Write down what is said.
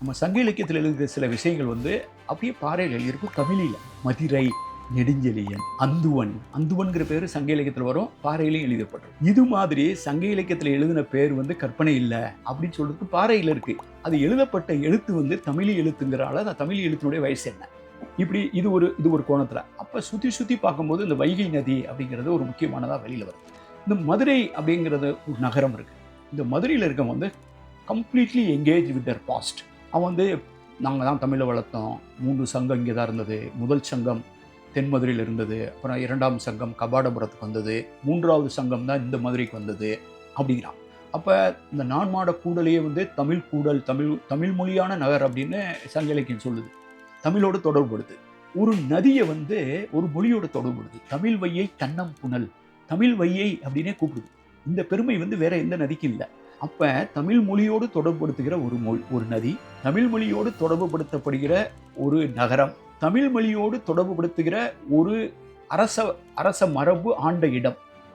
நம்ம சங்க இலக்கியத்தில் எழுதுகிற சில விஷயங்கள் வந்து அப்படியே பாறையில் எழுதியிருக்கும் தமிழில் மதிரை நெடுஞ்செழியன் அந்துவன். அந்துவன்கிற பேர் சங்க இலக்கியத்தில் வரும். பாறையிலையும் எழுதப்பட்டிருக்கும் இது மாதிரி சங்க இலக்கியத்தில் எழுதின பேர் வந்து கற்பனை இல்லை அப்படின்னு சொல்றதுக்கு பாறையில் இருக்கு. அது எழுதப்பட்ட எழுத்து வந்து தமிழ் எழுத்துங்கிறால அந்த தமிழ் எழுத்தினுடைய வயசு என்ன? இப்படி இது ஒரு இது ஒரு கோணத்தில். அப்போ சுற்றி சுற்றி பார்க்கும்போது இந்த வைகை நதி அப்படிங்கிறது ஒரு முக்கியமானதாக வெளியில் வரும் இந்த மதுரை அப்படிங்கிறது ஒரு நகரம் இருக்குது இந்த மதுரையில் இருக்கவங்க வந்து completely engage with their past அவன் வந்து நாங்கள் தான் தமிழை வளர்த்தோம். மூன்று சங்கம் இங்கே தான் இருந்தது. முதல் சங்கம் தென்மதுரையில் இருந்தது. அப்புறம் இரண்டாம் சங்கம் கபாடபுரத்துக்கு வந்தது. மூன்றாவது சங்கம் தான் இந்த மதுரைக்கு வந்தது அப்படிங்கிறான். அப்போ இந்த நான்மாட கூடலையே வந்து தமிழ் கூடல் தமிழ் தமிழ் மொழியான நகர் அப்படின்னு சங்க இலக்கியம் சொல்லுது. தமிழோடு தொடர்புபடுது. ஒரு நதியை வந்து ஒரு மொழியோடு தொடர்புபடுது. தமிழ் வையை தன்னம் புனல் தமிழ் வையை அப்படின்னே கூப்பிடுது. இந்த பெருமை வந்து வேற எந்த நதிக்கும் இல்லை. அப்போ தமிழ் மொழியோடு தொடர்புபடுத்துகிற ஒரு மொழி ஒரு நதி தமிழ் மொழியோடு தொடர்புபடுத்தப்படுகிற ஒரு நகரம் தமிழ் மொழியோடு தொடர்புபடுத்துகிற ஒரு அரச அரச மரபு ஆண்ட இடம்.